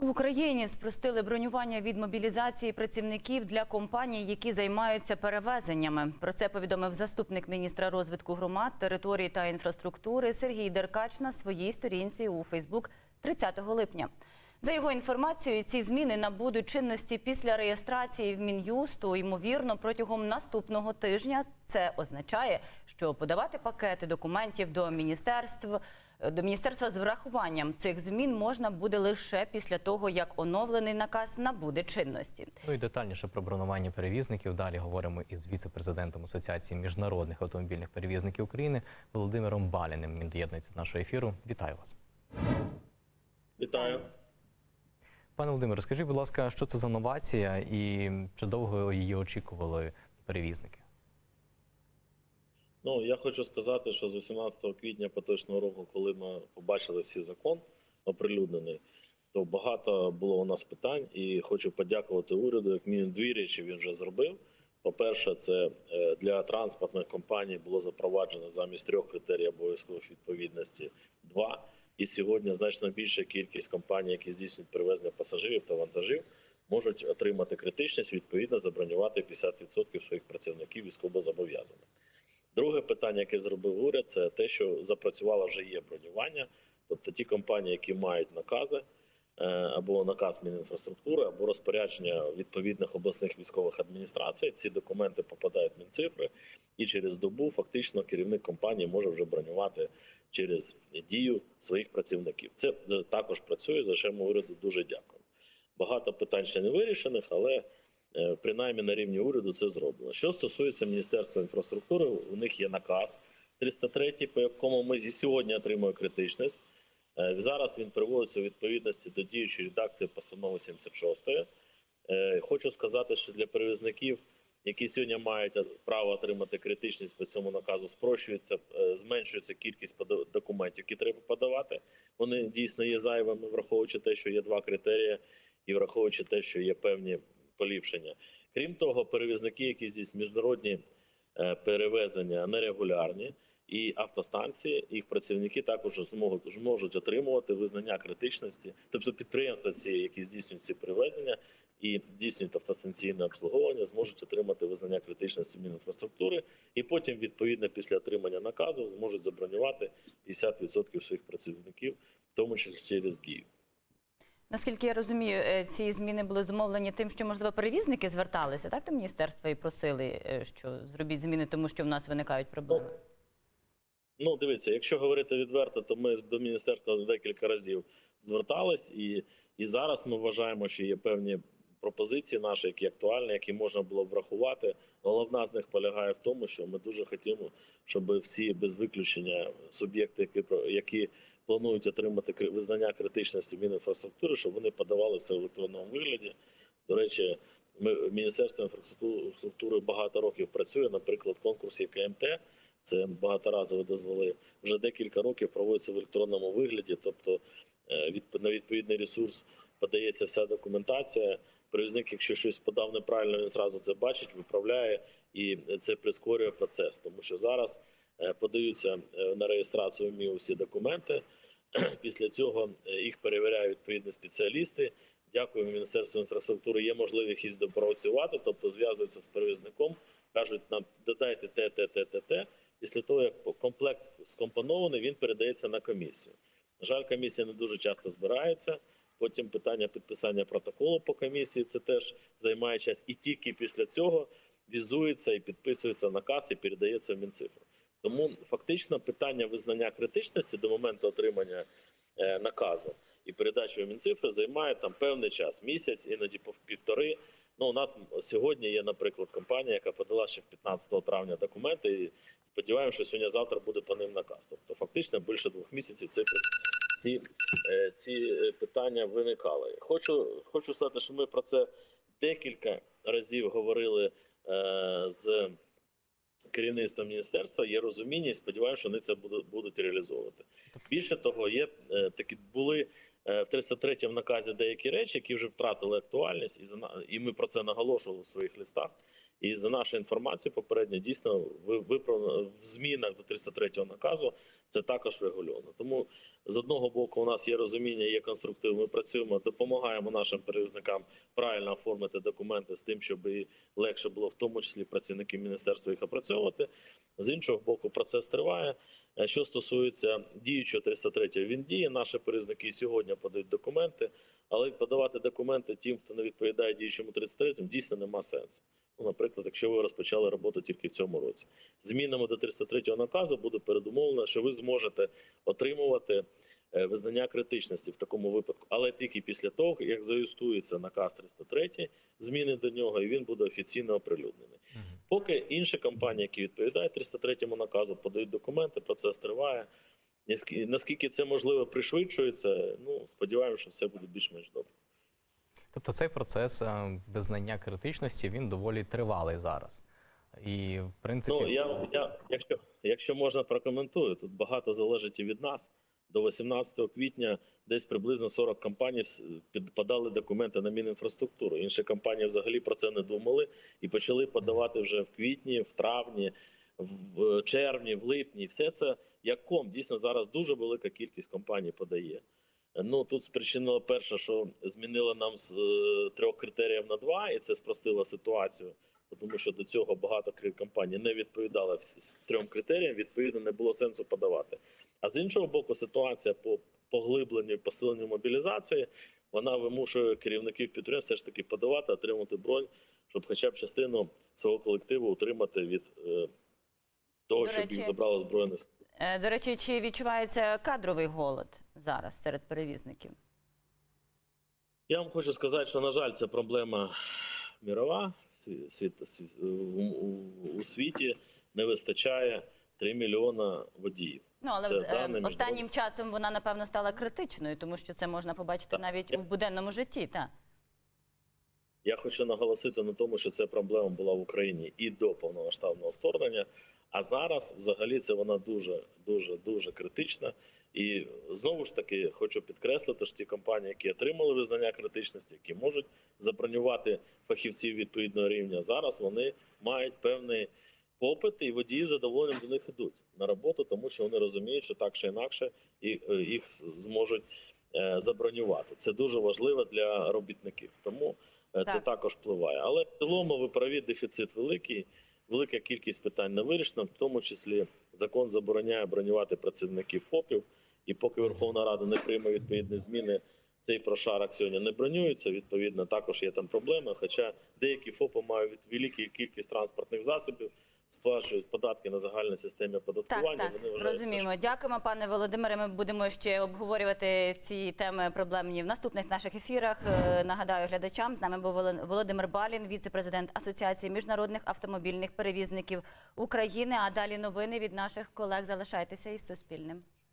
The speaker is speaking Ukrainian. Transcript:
В Україні спростили бронювання від мобілізації працівників для компаній, які займаються перевезеннями. Про це повідомив заступник міністра розвитку громад, території та інфраструктури Сергій Деркач на своїй сторінці у Фейсбук 30 липня. За його інформацією, ці зміни набудуть чинності після реєстрації в Мін'юсту, ймовірно, протягом наступного тижня. Це означає, що подавати пакети документів до міністерств до міністерства з врахуванням цих змін можна буде лише після того, як оновлений наказ набуде чинності. Ну і детальніше про бронювання перевізників. Далі говоримо із віце-президентом Асоціації міжнародних автомобільних перевізників України Володимиром Баліним. Він доєднується до нашого ефіру. Вітаю вас, Вітаю. пане Володимире. Розкажіть, будь ласка, що це за новація і чи довго її очікували перевізники? Ну я хочу сказати, що з 18 квітня поточного року, коли ми побачили всі закон оприлюднений, то багато було у нас питань, і хочу подякувати уряду. Як мінімум дві речі він вже зробив. По-перше, це е, для транспортних компаній було запроваджено замість трьох критерій обов'язкових відповідності два. І сьогодні значно більша кількість компаній, які здійснюють перевезення пасажирів та вантажів, можуть отримати критичність, відповідно забронювати 50% своїх працівників військовозобов'язаних. Друге питання, яке зробив уряд, це те, що запрацювало вже є бронювання. Тобто ті компанії, які мають накази е, або наказ Мінінфраструктури, або розпорядження відповідних обласних військових адміністрацій, ці документи попадають в Мінцифри, і через добу фактично керівник компанії може вже бронювати через дію своїх працівників. Це також працює, за що ми уряду дуже дякуємо. Багато питань ще не вирішених, але принаймні на рівні уряду це зроблено. Що стосується Міністерства інфраструктури, у них є наказ 303, по якому ми і сьогодні отримуємо критичність. Е, Зараз він приводиться у відповідності до діючої редакції постанови 76. Е, Хочу сказати, що для перевізників, які сьогодні мають право отримати критичність по цьому наказу, спрощується, е, зменшується кількість документів, які треба подавати. Вони дійсно є зайвими, враховуючи те, що є два критерії, і враховуючи те, що є певні поліпшення. Крім того, перевізники, які здійснюють міжнародні е, перевезення нерегулярні, і автостанції, їх працівники також зможуть, зможуть отримувати визнання критичності, тобто підприємства, ці, які здійснюють ці перевезення і здійснюють автостанційне обслуговування, зможуть отримати визнання критичності Мінінфраструктури, і потім, відповідно, після отримання наказу, зможуть забронювати 50% своїх працівників, в тому числі через дію. Наскільки я розумію, е, ці зміни були зумовлені тим, що можливо перевізники зверталися так до міністерства і просили, е, що зробіть зміни, тому що в нас виникають проблеми. Ну, дивіться, якщо говорити відверто, то ми до міністерства декілька разів звертались, і, і зараз ми вважаємо, що є певні пропозиції наші, які актуальні, які можна було врахувати. Головна з них полягає в тому, що ми дуже хотімо, щоб всі без виключення суб'єкти, які які планують отримати визнання критичності Мінінфраструктури, щоб вони подавали це в електронному вигляді. До речі, ми Міністерство інфраструктури багато років працює. Наприклад, конкурс ЄКМТ. Це багаторазові дозволи. Вже декілька років проводиться в електронному вигляді, тобто е, на відповідний ресурс подається вся документація. Перевізник, якщо щось подав неправильно, він зразу це бачить, виправляє, і це прискорює процес. Тому що зараз е, подаються е, на реєстрацію МІ усі документи. Після цього е, їх перевіряють відповідні спеціалісти. Дякуємо Міністерству інфраструктури. Є можливість їх допрацювати, тобто зв'язуються з перевізником, кажуть, нам додайте те, те, те, те, те. Після того, як комплекс скомпонований, він передається на комісію. На жаль, комісія не дуже часто збирається. Потім питання підписання протоколу по комісії це теж займає час. І тільки після цього візується і підписується наказ і передається в Мінцифру. Тому фактично питання визнання критичності до моменту отримання е, наказу і передачі в Мінцифри займає там певний час, місяць, іноді півтори. Ну, у нас сьогодні є, наприклад, компанія, яка подала ще в 15 травня документи, і сподіваємося, що сьогодні-завтра буде по ним наказ. Тобто, фактично більше двох місяців це ці, е, ці е, питання виникали. Хочу, хочу сказати, що ми про це декілька разів говорили е, з керівництвом міністерства. Є розуміння, і сподіваємося, що вони це будуть, будуть реалізовувати. Більше того, є такі були в 303 наказі деякі речі, які вже втратили актуальність, і за і ми про це наголошували у своїх листах. І за нашою інформацією, попередньо дійсно ви- виправлено в змінах до 303 наказу це також регульовано. Тому з одного боку, у нас є розуміння, є конструктив. Ми працюємо, допомагаємо нашим перевізникам правильно оформити документи з тим, щоб легше було, в тому числі працівників міністерства їх опрацьовувати. З іншого боку, процес триває. Е, Що стосується діючого 303, він діє. Наші перевізники сьогодні подають документи, але подавати документи тим, хто не відповідає діючому 33, дійсно нема сенсу. Наприклад, якщо ви розпочали роботу тільки в цьому році, змінами до 303 наказу буде передумовлено, що ви зможете отримувати е, визнання критичності в такому випадку, але тільки після того, як зареєструється наказ 303, зміни до нього, і він буде офіційно оприлюднений. Поки інші компанії, які відповідають 303 наказу, подають документи, процес триває. Наскільки це можливо пришвидшується, ну сподіваємося, що все буде більш-менш добре. Тобто цей процес е, визнання критичності він доволі тривалий зараз. І в принципі, Ну я, я якщо, якщо можна прокоментую, тут багато залежить і від нас. До 18 квітня десь приблизно 40 компаній подали документи на Мінінфраструктуру. Інші компанії взагалі про це не думали і почали подавати вже в квітні, в травні, в червні, в липні. Все це як ком. Дійсно, зараз дуже велика кількість компаній подає. Ну тут спричинило перше, що змінили нам з е, трьох критеріїв на два, і це спростило ситуацію тому що до цього багато компаній не відповідали вс- з трьом критеріям, відповідно, не було сенсу подавати. А з іншого боку, ситуація по поглибленню і посиленню мобілізації вона вимушує керівників підприємств все ж таки подавати, отримати бронь, щоб хоча б частину свого колективу утримати від е, того, До щоб речі, їх забрало збройне. Е, До речі, чи відчувається кадровий голод зараз серед перевізників? Я вам хочу сказати, що на жаль, це проблема мірова. У, у, у світі не вистачає 3 мільйона водіїв. Ну але Це е, останнім міжнародне. часом вона напевно стала критичною, тому що це можна побачити Так. навіть в буденному житті. Та Я хочу наголосити на тому, що ця проблема була в Україні і до повномасштабного вторгнення. А зараз, взагалі, це вона дуже, дуже, дуже критична. І знову ж таки хочу підкреслити, що ті компанії, які отримали визнання критичності, які можуть забронювати фахівців відповідного рівня, зараз вони мають певний попит, і водії з задоволенням до них ідуть на роботу, тому що вони розуміють, що так чи інакше е, їх зможуть е, забронювати. Це дуже важливо для робітників. Тому е, це Так. також впливає. Але в цілому ви праві, дефіцит великий. Велика кількість питань не вирішена, в тому числі закон забороняє бронювати працівників ФОПів. І поки Верховна Рада не прийме відповідні зміни, цей прошарок сьогодні не бронюється. Відповідно, також є там проблеми. Хоча деякі ФОПи мають велику кількість транспортних засобів, сплачують податки на загальній системі так, оподаткування. так Вони вважають, це розуміємо. Дякуємо, пане Володимире. Ми будемо ще обговорювати ці теми проблемні в наступних наших ефірах. Е, Нагадаю глядачам. З нами був Воло- Володимир Балін, віце-президент Асоціації міжнародних автомобільних перевізників України. А далі новини від наших колег. Залишайтеся із Суспільним.